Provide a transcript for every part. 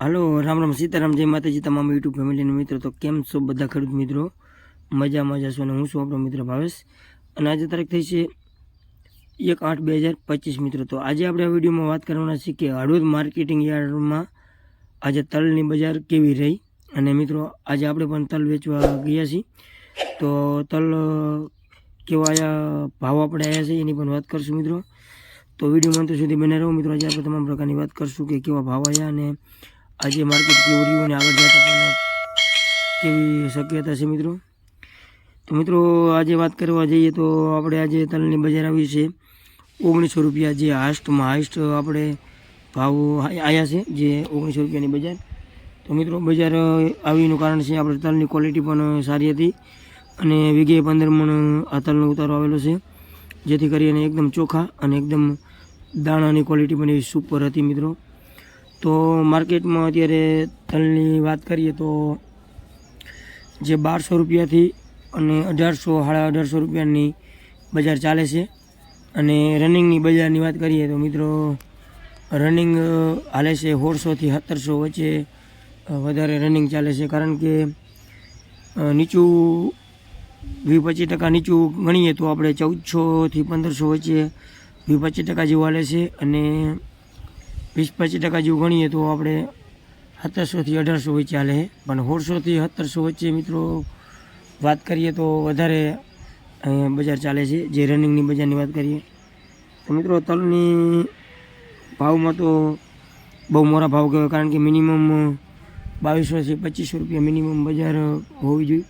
હાલો, રામ રામ, સીતારામ, જય માતાજી, તમામ યુટ્યુબ ફેમિલીના મિત્રો. તો કેમ છો બધા ખેડૂત મિત્રો? મજા મજા છો અને હું છું આપણો મિત્ર ભાવેશ. અને આજે તારીખ થઈ છે એક આઠ બે હજાર પચીસ મિત્રો. તો આજે આપણે આ વિડીયોમાં વાત કરવાના છીએ કે હળવદ માર્કેટિંગ યાર્ડમાં આજે તલની બજાર કેવી રહી? અને મિત્રો, આજે આપણે પણ તલ વેચવા ગયા છીએ. તો તલ કેવા ભાવ આપણે આવ્યા છે એની પણ વાત કરશું મિત્રો. તો વિડીયોમાં અંત સુધી બને રહો. મિત્રો, આજે આપણે તમામ પ્રકારની વાત કરશું કે કેવા ભાવ આવ્યા અને આજે માર્કેટ કેવું રહ્યું અને આગળ જતા પણ કેવી શક્યતા છે મિત્રો? તો મિત્રો, આજે વાત કરવા જઈએ તો આપણે આજે તલની બજાર આવી છે. ઓગણીસો રૂપિયા જે હાસ્ટમાં હાઈસ્ટ આપણે ભાવ આવ્યા છે, જે ઓગણીસો રૂપિયાની બજાર. તો મિત્રો, બજાર આવીનું કારણ છે આપણે તલની ક્વોલિટી પણ સારી હતી અને વીઘે પંદર મણ આ તલનો ઉતારો આવેલો છે. જેથી કરીને એકદમ ચોખ્ખા અને એકદમ દાણાની ક્વોલિટી પણ એવી સુપર હતી મિત્રો. તો માર્કેટમાં અત્યારે તલની વાત કરીએ તો જે બારસો રૂપિયાથી અને અઢારસો, સાડા અઢારસો રૂપિયાની બજાર ચાલે છે. અને રનિંગની બજારની વાત કરીએ તો મિત્રો, રનિંગ હાલે છે સોળસોથી સત્તરસો વચ્ચે વધારે રનિંગ ચાલે છે. કારણ કે નીચું વીસ પચીસ ટકા નીચું ગણીએ તો આપણે ચૌદસોથી પંદરસો વચ્ચે વીસ પચીસ ટકા જેવું હાલે છે. અને વીસ પચીસ ટકા જેવું ગણીએ તો આપણે સત્તરસોથી અઢારસો વચ્ચે ચાલે. પણ સોળસોથી સત્તરસો વચ્ચે મિત્રો વાત કરીએ તો વધારે બજાર ચાલે છે. જે રનિંગની બજારની વાત કરીએ, તો મિત્રો તલની ભાવમાં તો બહુ મોરા ભાવ કહેવાય. કારણ કે મિનિમમ બાવીસોથી પચીસો રૂપિયા મિનિમમ બજાર હોવી જોઈએ.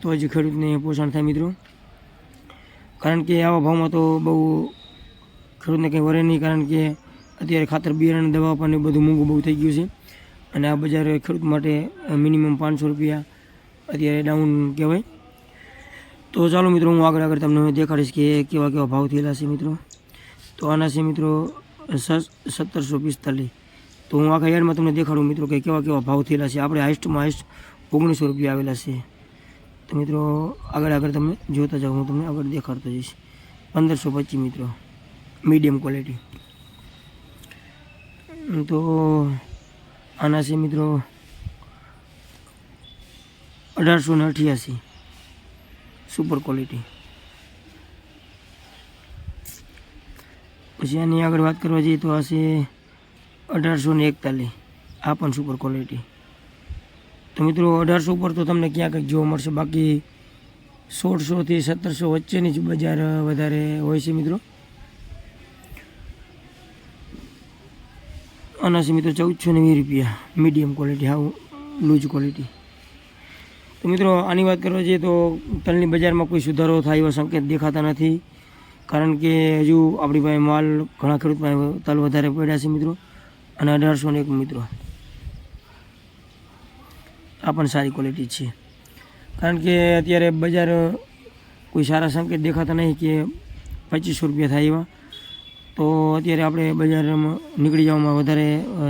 તો જ ખેડૂતને પોષણ થાય મિત્રો. કારણ કે આવા ભાવમાં તો બહુ ખેડૂતને કંઈ વરે નહીં. કારણ કે અત્યારે ખાતર બિયારણ દવા પણ બધું મોંઘું બહુ થઈ ગયું છે. અને આ બજાર ખેડૂત માટે મિનિમમ પાંચસો રૂપિયા અત્યારે ડાઉન કહેવાય. તો ચાલો મિત્રો, હું આગળ આગળ તમને દેખાડીશ કે કેવા કેવા ભાવ થયેલા છે મિત્રો. તો આના છે મિત્રો સત્તરસો પિસ્તાલીસ. તો હું આખા યાર્ડમાં તમને દેખાડું મિત્રો કે કેવા કેવા ભાવ થયેલા છે. આપણે હાઈસ્ટમાં હાઈસ્ટ ઓગણીસો રૂપિયા આવેલા છે. તો મિત્રો, આગળ આગળ તમે જોતા જાઓ હું તમને આગળ દેખાડતો જઈશ. પંદરસો પચીસ મિત્રો, મીડિયમ ક્વોલિટી તો આના છે મિત્રો અઢારસો ને અઠ્યાસી. સુપર ક્વોલિટી પછી આની આગળ વાત કરવા જઈએ તો આ છે અઢારસો ને એકતાલીસ. આ પણ સુપર ક્વોલિટી તો મિત્રો અઢારસો ઉપર તો તમને ક્યાં કંઈક જોવા મળશે. બાકી સોળસોથી સત્તરસો વચ્ચેની જ બજાર વધારે હોય છે મિત્રો. આના છે મિત્રો, ચૌદસો ને વીસ રૂપિયા. મીડિયમ ક્વોલિટી હાવ લૂઝ ક્વોલિટી તો મિત્રો, આની વાત કરવા જઈએ તો તલની બજારમાં કોઈ સુધારો થાય એવા સંકેત દેખાતા નથી. કારણ કે હજુ આપણી પાસે માલ ઘણા ખેડૂત પાસે તલ વધારે પડ્યા છે મિત્રો. અને અઢારસો એક મિત્રો. આ પણ સારી ક્વોલિટી છે. કારણ કે અત્યારે બજાર કોઈ સારા સંકેત દેખાતા નહીં કે પચીસો રૂપિયા થાય એવા. તો અત્યારે આપણે બજારમાં નીકળી જવામાં વધારે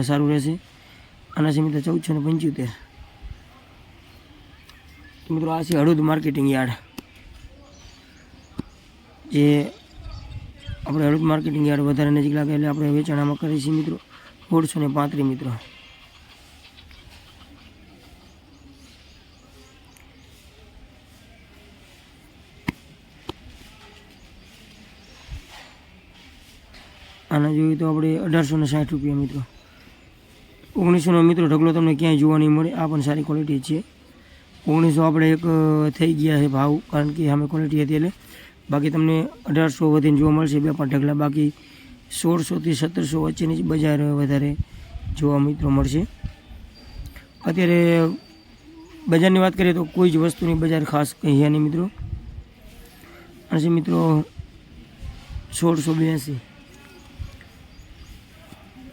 સારું રહેશે. આના મિત્રો ચૌદસો ને પંચોતેર. મિત્રો આ છે હળવદ માર્કેટિંગ યાર્ડ. જે આપણે હળવદ માર્કેટિંગ યાર્ડ વધારે નજીક લાગે એટલે આપણે વેચાણામાં કરીએ છીએ મિત્રો. સોળસો ને પાંત્રીસ મિત્રો. આના જોઈએ તો આપણે અઢારસો ને સાઠ રૂપિયા મિત્રો. ઓગણીસોનો મિત્રો ઢગલો તમને ક્યાંય જોવા નહીં મળે. આ પણ સારી ક્વોલિટી છે. ઓગણીસો આપણે એક થઈ ગયા છે ભાવ, કારણ કે અમે ક્વોલિટી હતી એટલે. બાકી તમને અઢારસો વધીને જોવા મળશે. બે પાંચ ઢગલા બાકી સોળસોથી સત્તરસો વચ્ચેની જ બજાર વધારે જોવા મિત્રો મળશે. અત્યારે બજારની વાત કરીએ તો કોઈ જ વસ્તુની બજાર ખાસ કહ્યા નહીં મિત્રો. અને મિત્રો, સોળસો બ્યાસી.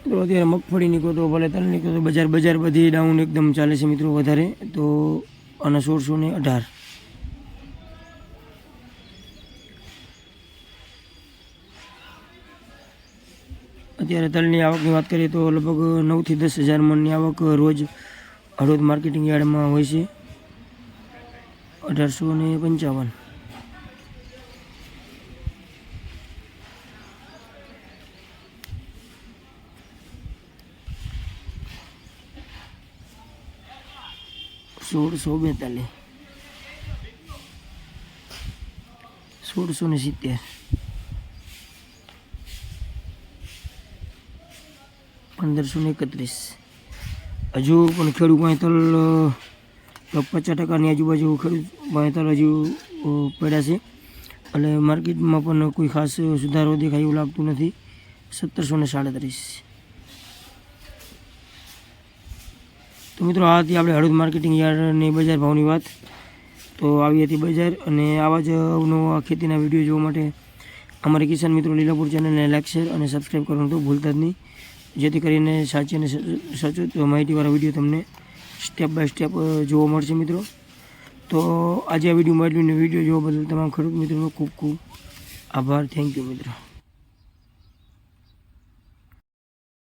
તો અત્યારે મગફળી નીકળો તો ભલે તલ નીકળો તો બજાર બજાર બધી ડાઉન એકદમ ચાલે છે મિત્રો વધારે. તો આના સોળસો ને અઢાર. અત્યારે તલની આવકની વાત કરીએ તો લગભગ નવથી દસ હજાર મણની આવક રોજ હળવદ માર્કેટિંગ યાર્ડમાં હોય છે. અઢારસો ને પંચાવન. સોળસો બેતાલીસ. સોળસો ને સિત્તેર. પંદરસો ને એકત્રીસ. હજુ પણ ખેડૂત પાંતલ પચાસ ટકાની આજુબાજુ ખેડૂત પાંતલ હજુ પડ્યા છે. એટલે માર્કેટમાં પણ કોઈ ખાસ સુધારો દેખાય એવું લાગતું નથી. સત્તરસો ને સાડત્રીસ. તો મિત્રો, આ હતી આપણે હળદ માર્કેટિંગ યાર્ડની બજાર ભાવની વાત. તો આવી હતી બજાર અને આવા જ અવનવા ખેતીના વીડિયો જોવા માટે અમારી કિસાન મિત્રો લીલાપુર ચેનલને લાઈક શેર અને સબસ્ક્રાઈબ કરવાનું તો ભૂલતા જ નહીં. જેથી કરીને સાચી અને સચોટ માહિતીવાળા વીડિયો તમને સ્ટેપ બાય સ્ટેપ જોવા મળશે મિત્રો. તો આજે આ વીડિયો મળ્યું વીડિયો જોવા બદલ તમામ ખેડૂત મિત્રોનો ખૂબ ખૂબ આભાર. થેન્ક યુ મિત્રો.